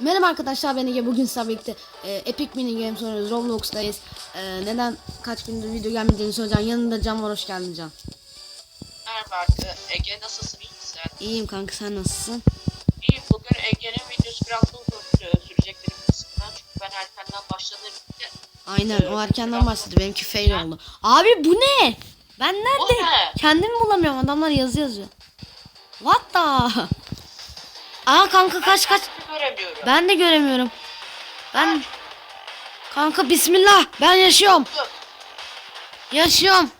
Merhaba arkadaşlar ben Ege bugün sizlerle birlikte e, Epic Mini Games oynuyoruz Roblox'tayız e, Neden kaç gündür video gelmediğini söyleyeceğim yanında Can var hoş geldin Can Merhaba. Ege nasılsın iyi misin? İyiyim kanka sen nasılsın? İyiyim bugün Ege'nin videosu biraz uzun sü- sürecek benim kısımdan çünkü ben erkenden başladığım için. Aynen o erkenden başladı benimki fail oldu Abi bu ne? Ben nerede? ne? Kendimi bulamıyorum adamlar yazı yazıyor What the? Aa kanka kaç kaç göremiyorum. Ben de göremiyorum Ben Kanka bismillah ben yaşıyorum Dur, Yaşıyorum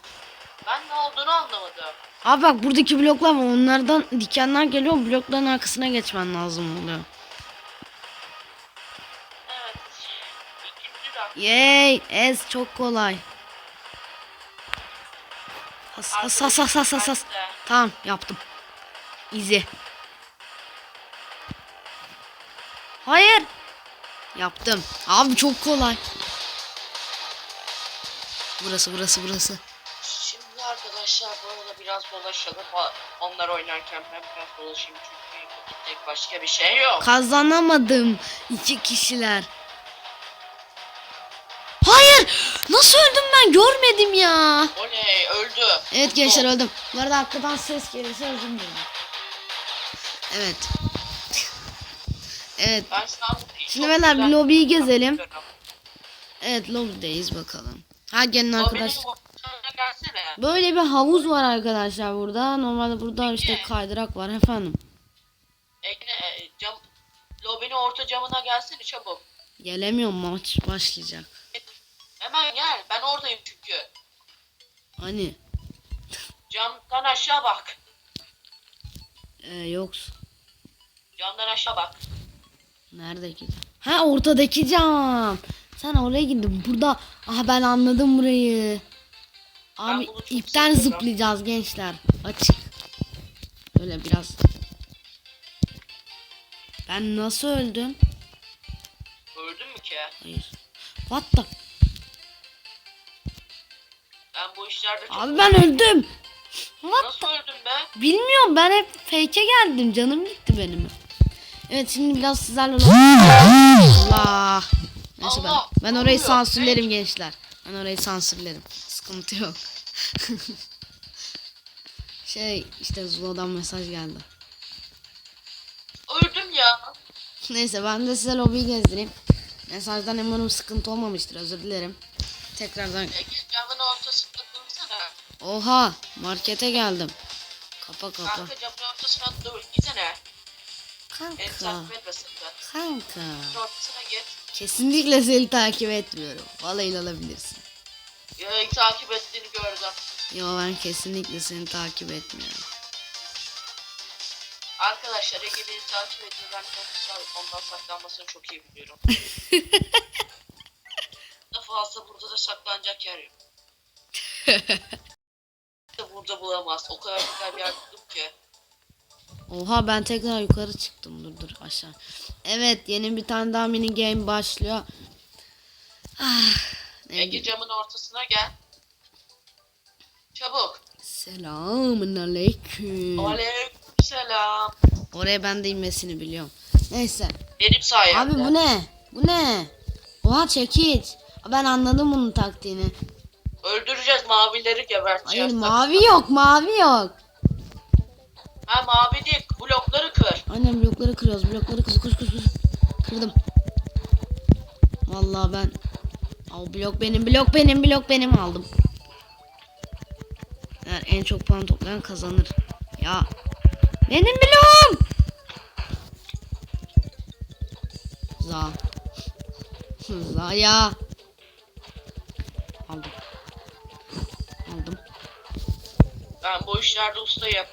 Ben ne olduğunu anlamadım. Abi bak buradaki bloklar var. Onlardan dikenler geliyor. Blokların arkasına geçmen lazım oluyor. Evet. Yay! Ez çok kolay. Has has has has has. has. Tamam yaptım. Easy. Hayır. Yaptım. Abi çok kolay. Burası burası burası. Şimdi arkadaşlar bu arada biraz dolaşalım. Onlar oynarken ben biraz dolaşayım çünkü gidecek başka bir şey yok. Kazanamadım. iki kişiler. Hayır. Nasıl öldüm ben görmedim ya. Oley öldü. Evet gençler öldüm. Bu arada arkadan ses gelirse özür dilerim. Evet. Evet. Ben şu an Şimdi beyler bir lobiyi gezelim. Evet lobideyiz bakalım. Ha gelin arkadaş. Böyle bir havuz var arkadaşlar burada. Normalde burada işte kaydırak var efendim. Ekne e, cam lobinin orta camına gelsene çabuk. Gelemiyorum maç başlayacak. Hemen gel. Ben oradayım çünkü. Hani Camdan aşağı bak. e, yoksun. Camdan aşağı bak. Neredeki? Ha ortadaki cam. Sen oraya gittin. Burada aha ben anladım burayı. Abi ipten seviyorum. zıplayacağız gençler. Açık. Öyle biraz. Ben nasıl öldüm? Öldün mü ki? Hayır. What the? Ben bu işlerde çok... Abi ben öldüm. What? Nasıl öldün be? Bilmiyorum ben hep fake'e geldim. Canım gitti benim. Evet şimdi biraz sizlerle Allah. Neyse ben, ben orayı sansürlerim gençler. Ben orayı sansürlerim. Sıkıntı yok. şey işte Zula'dan mesaj geldi. Öldüm ya. Neyse ben de size lobiyi gezdireyim. Mesajdan eminim sıkıntı olmamıştır özür dilerim. Tekrardan. Camın ortasında dursana. Oha markete geldim. Kapa kapa. Kanka camın ortasına dur. Gitsene. Beni Kanka. takip etmesin de. Kanka. Ortasına git. Kesinlikle seni takip etmiyorum. Vallahi inanabilirsin. Ya takip ettiğini gördüm. Yo ben kesinlikle seni takip etmiyorum. Arkadaşlar Ege beni takip ediyor. Ben ondan, saklanmasını çok iyi biliyorum. Daha fazla burada da saklanacak yer yok. burada bulamaz. O kadar güzel bir yer buldum ki. Oha ben tekrar yukarı çıktım. Dur dur aşağı. Evet yeni bir tane daha mini game başlıyor. Ah, Ege camın ortasına gel. Çabuk. Selamun aleyküm. Aleykümselam. Oraya ben de inmesini biliyorum. Neyse. Benim sayemde. Abi bu ne? Bu ne? Oha çekiç. Ben anladım bunun taktiğini. Öldüreceğiz mavileri Hayır geberteceğiz. mavi yok mavi yok. Ha mavi değil Aynen blokları kırıyoruz. Blokları kır kır kır kır. Kırdım. Vallahi ben Al blok benim, blok benim, blok benim aldım. Eğer en çok puan toplayan kazanır. Ya. Benim bloğum. Za. Za ya. Aldım. Aldım. Ben bu işlerde ustayım.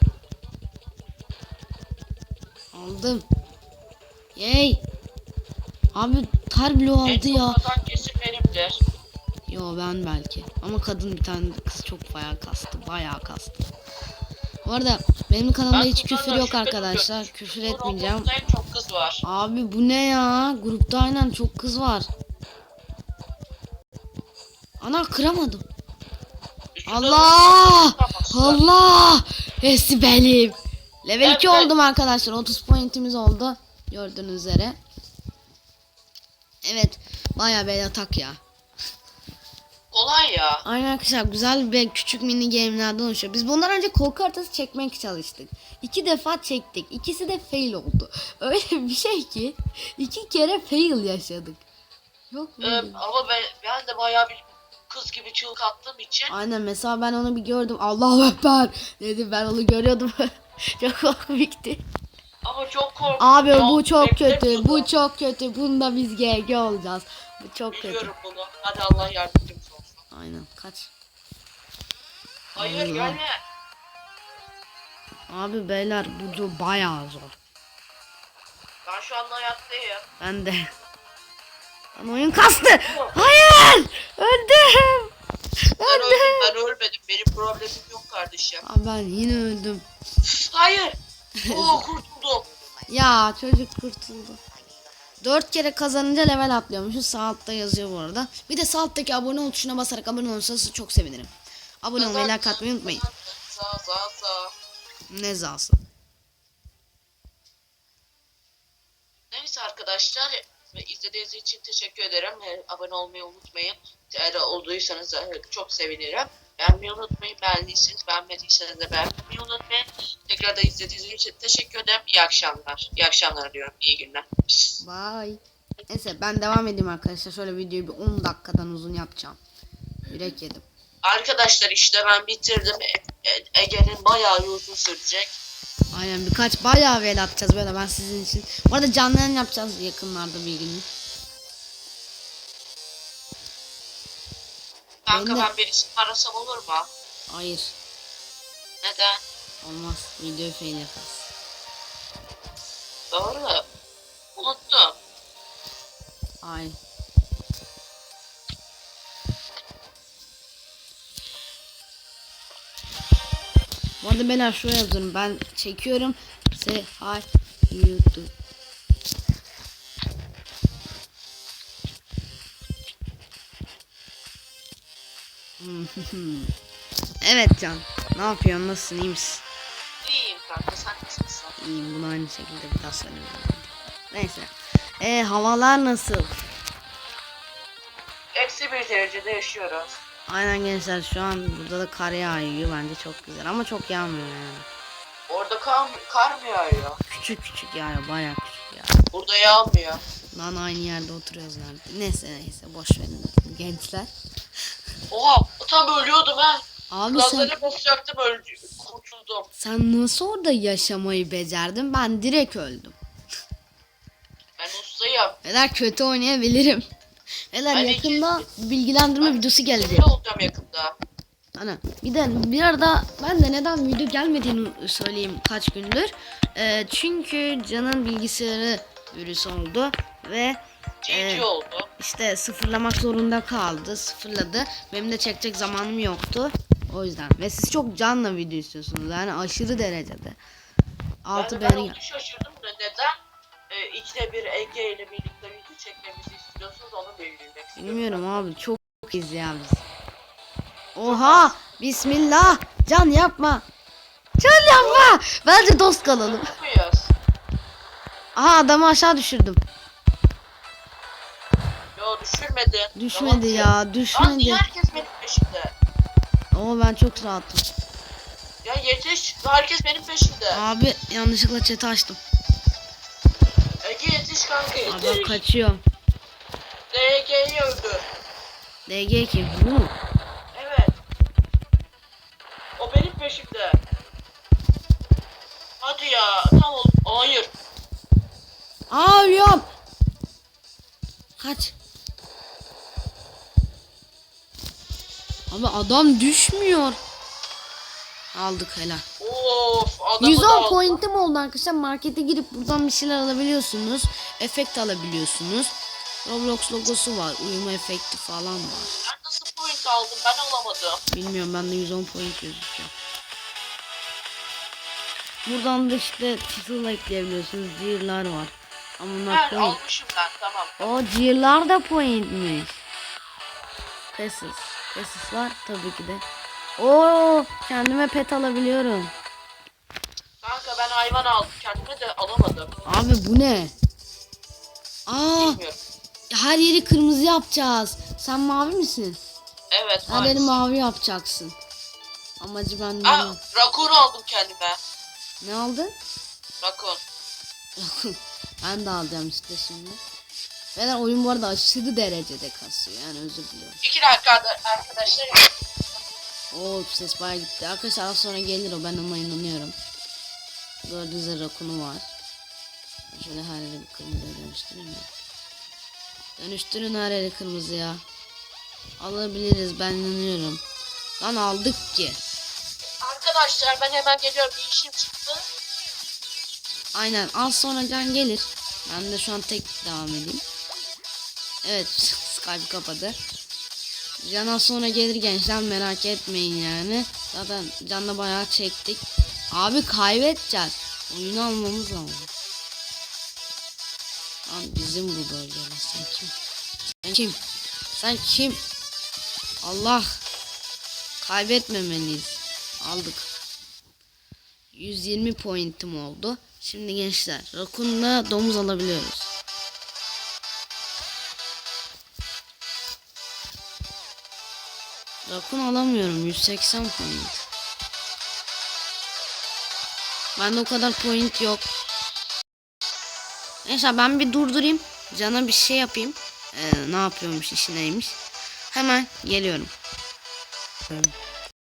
Aldım. Yey. Abi tar bloğu En aldı çok ya. kesin benimdir. Yo ben belki. Ama kadın bir tane kız çok bayağı kastı. Bayağı kastı. Bu arada benim kanalımda hiç küfür yok arkadaşlar. Küfür Bu etmeyeceğim. En çok kız var. Abi bu ne ya? Grupta aynen çok kız var. Ana kıramadım. Üstünde Allah! Allah! Benim. Level 2 Evet. oldum arkadaşlar. 30 pointimiz oldu. Gördüğünüz üzere. Evet baya bir atak ya. Kolay ya. Aynen arkadaşlar güzel bir küçük mini game'lerden oluşuyor. Biz bundan önce korku haritası çekmek çalıştık. İki defa çektik. İkisi de fail oldu. Öyle bir şey ki iki kere fail yaşadık. Yok mu? Ee, ama ben, ben de bayağı bir kız gibi çığlık attığım için Aynen mesela ben onu bir gördüm. Allahu Ekber dedim ben onu görüyordum. çok komikti. ama çok korktum. Abi ya. bu çok kötü. Beklemiyordum. Bu çok kötü. Bunda biz GG olacağız. Bu çok kötü. Biliyorum bunu. Hadi Allah yardımcımız olsun. Aynen kaç. Hayır Allah. gelme. Abi beyler bu bayağı zor. Ben şu anda hayattayım. Ben de. Lan oyun kastı. Hayır. Öldüm. Ben Öldüm. öldüm, ben ölmedim. Benim problemim yok kardeşim. Abi ben yine öldüm. Hayır. Oo kurtuldum. Ya çocuk kurtuldu. Dört kere kazanınca level atlıyormuşuz. Sağ altta yazıyor bu arada. Bir de sağ alttaki abone ol tuşuna basarak abone olursanız çok sevinirim. Abone olmayı, like atmayı unutmayın. Za za za. Ne zası. Neyse arkadaşlar ve izlediğiniz için teşekkür ederim. Abone olmayı unutmayın. Eğer olduysanız e, çok sevinirim. Beğenmeyi unutmayın. Beğendiyseniz beğenmediyseniz de beğenmeyi unutmayın. Tekrar da izlediğiniz için teşekkür ederim. İyi akşamlar. İyi akşamlar diyorum. İyi günler. Bye. Neyse ben devam edeyim arkadaşlar. Şöyle videoyu bir 10 dakikadan uzun yapacağım. Yürek yedim. Arkadaşlar işte ben bitirdim. E- E- Ege'nin bayağı uzun sürecek. Aynen birkaç bayağı vel atacağız böyle ben sizin için. Bu arada canlı yayın yapacağız yakınlarda bir gün. Kanka Ben ben birisini arasam olur mu? Hayır. Neden? Olmaz. Videoyu fail yaparız. Doğru. Unuttum. Hayır. Bu arada beyler şuraya yazıyorum. Ben çekiyorum. Say hi YouTube. evet Can. Ne yapıyorsun? Nasılsın? İyi misin? İyiyim kanka sen nasılsın? İyiyim. Bunu aynı şekilde bir daha söyleyeyim. Neyse. E havalar nasıl? Eksi bir derecede yaşıyoruz. Aynen gençler şu an burada da kar yağıyor bence çok güzel ama çok yağmıyor yani. Orada kar, kar mı yağıyor? Küçük küçük yağıyor bayağı küçük yağıyor. Burada yağmıyor. Lan aynı yerde oturuyoruz nerede. Neyse neyse boş verin gençler. Oha tam ölüyordum ha. Abi sen, Gazlara basacaktım öldü. Kurtuldum. sen nasıl orada yaşamayı becerdin? Ben direkt öldüm. Ben ustayım. Neler kötü oynayabilirim. Neler Ben yakında bilgilendirme videosu gelecek. Ne olacağım yakında? Ana bir de bir arada ben de neden video gelmediğini söyleyeyim kaç gündür. Ee, çünkü Can'ın bilgisayarı virüs oldu ve Evet. oldu. işte sıfırlamak zorunda kaldı. Sıfırladı. Benim de çekecek zamanım yoktu. O yüzden. Ve siz çok canla video istiyorsunuz. Yani aşırı derecede. Altı ben, ben onu şaşırdım da neden? Ee, ikide bir Ege ile birlikte video çekmemizi istiyorsunuz onu bilmek istiyorum. Bilmiyorum abi çok iyiyiz ya biz. Oha! Bismillah! Can yapma! Can yapma! Bence dost kalalım. Muyuz? Aha adamı aşağı düşürdüm. Yo düşürmedin. Düşmedi ya Lan düşmedi. niye herkes benim peşimde? Oo ben çok rahatım. Ya yetiş. Herkes benim peşimde. Abi yanlışlıkla chat'i açtım. Ege yetiş kanka Abi ben yetiş. kaçıyorum. DG'yi öldür. DG kim? Bu mu? Evet. O benim peşimde. Hadi ya. Tam ol. Hayır. Aa ölüyorum. Kaç. Abi adam düşmüyor. Aldık helal. Of adamı da 110 aldım. pointim oldu arkadaşlar. Markete girip buradan bir şeyler alabiliyorsunuz. Efekt alabiliyorsunuz. Roblox logosu var. Uyuma efekti falan var. Ben nasıl point aldım ben alamadım. Bilmiyorum ben de 110 point gözüküyor. Buradan da işte title ekleyebiliyorsunuz. Deer'lar var. Ama bunlar Ben point. almışım ben tamam. O deer'lar da pointmiş. Pesis. Pesis var tabii ki de. Oo kendime pet alabiliyorum. Kanka ben hayvan aldım kendime de alamadım. Abi bu ne? Aa Bilmiyorum. Her yeri kırmızı yapacağız. Sen mavi misin? Evet Her yeri mavi yapacaksın. Amacı ben Aa, bilmiyorum. rakun aldım kendime. Ne aldın? Rakun. ben de alacağım işte şimdi. Beyler oyun bu arada aşırı derecede kasıyor yani özür diliyorum. İki dakika arkadaşlar. Oo ses bayağı gitti. Arkadaşlar az sonra gelir o ben ona inanıyorum. Gördüğünüz rakunu var. Şöyle her yeri bir kırmızıya dönüştüreyim mi? Dönüştürün her yeri kırmızıya. Alabiliriz ben inanıyorum. Lan aldık ki. Arkadaşlar ben hemen geliyorum. Bir işim çıktı. Aynen az sonra can gelir. Ben de şu an tek devam edeyim. Evet Skype kapadı. Can az sonra gelir gençler merak etmeyin yani. Zaten canla bayağı çektik. Abi kaybedeceğiz. Oyunu almamız lazım. Lan bizim bu bölgeler sen kim? Sen kim? Sen kim? Allah. Kaybetmemeliyiz. Aldık. 120 pointim oldu. Şimdi gençler Rakun'la domuz alabiliyoruz. Rakun alamıyorum 180 point. Bende o kadar point yok. Neyse ben bir durdurayım. Cana bir şey yapayım. Ee, ne yapıyormuş işi neymiş. Hemen geliyorum.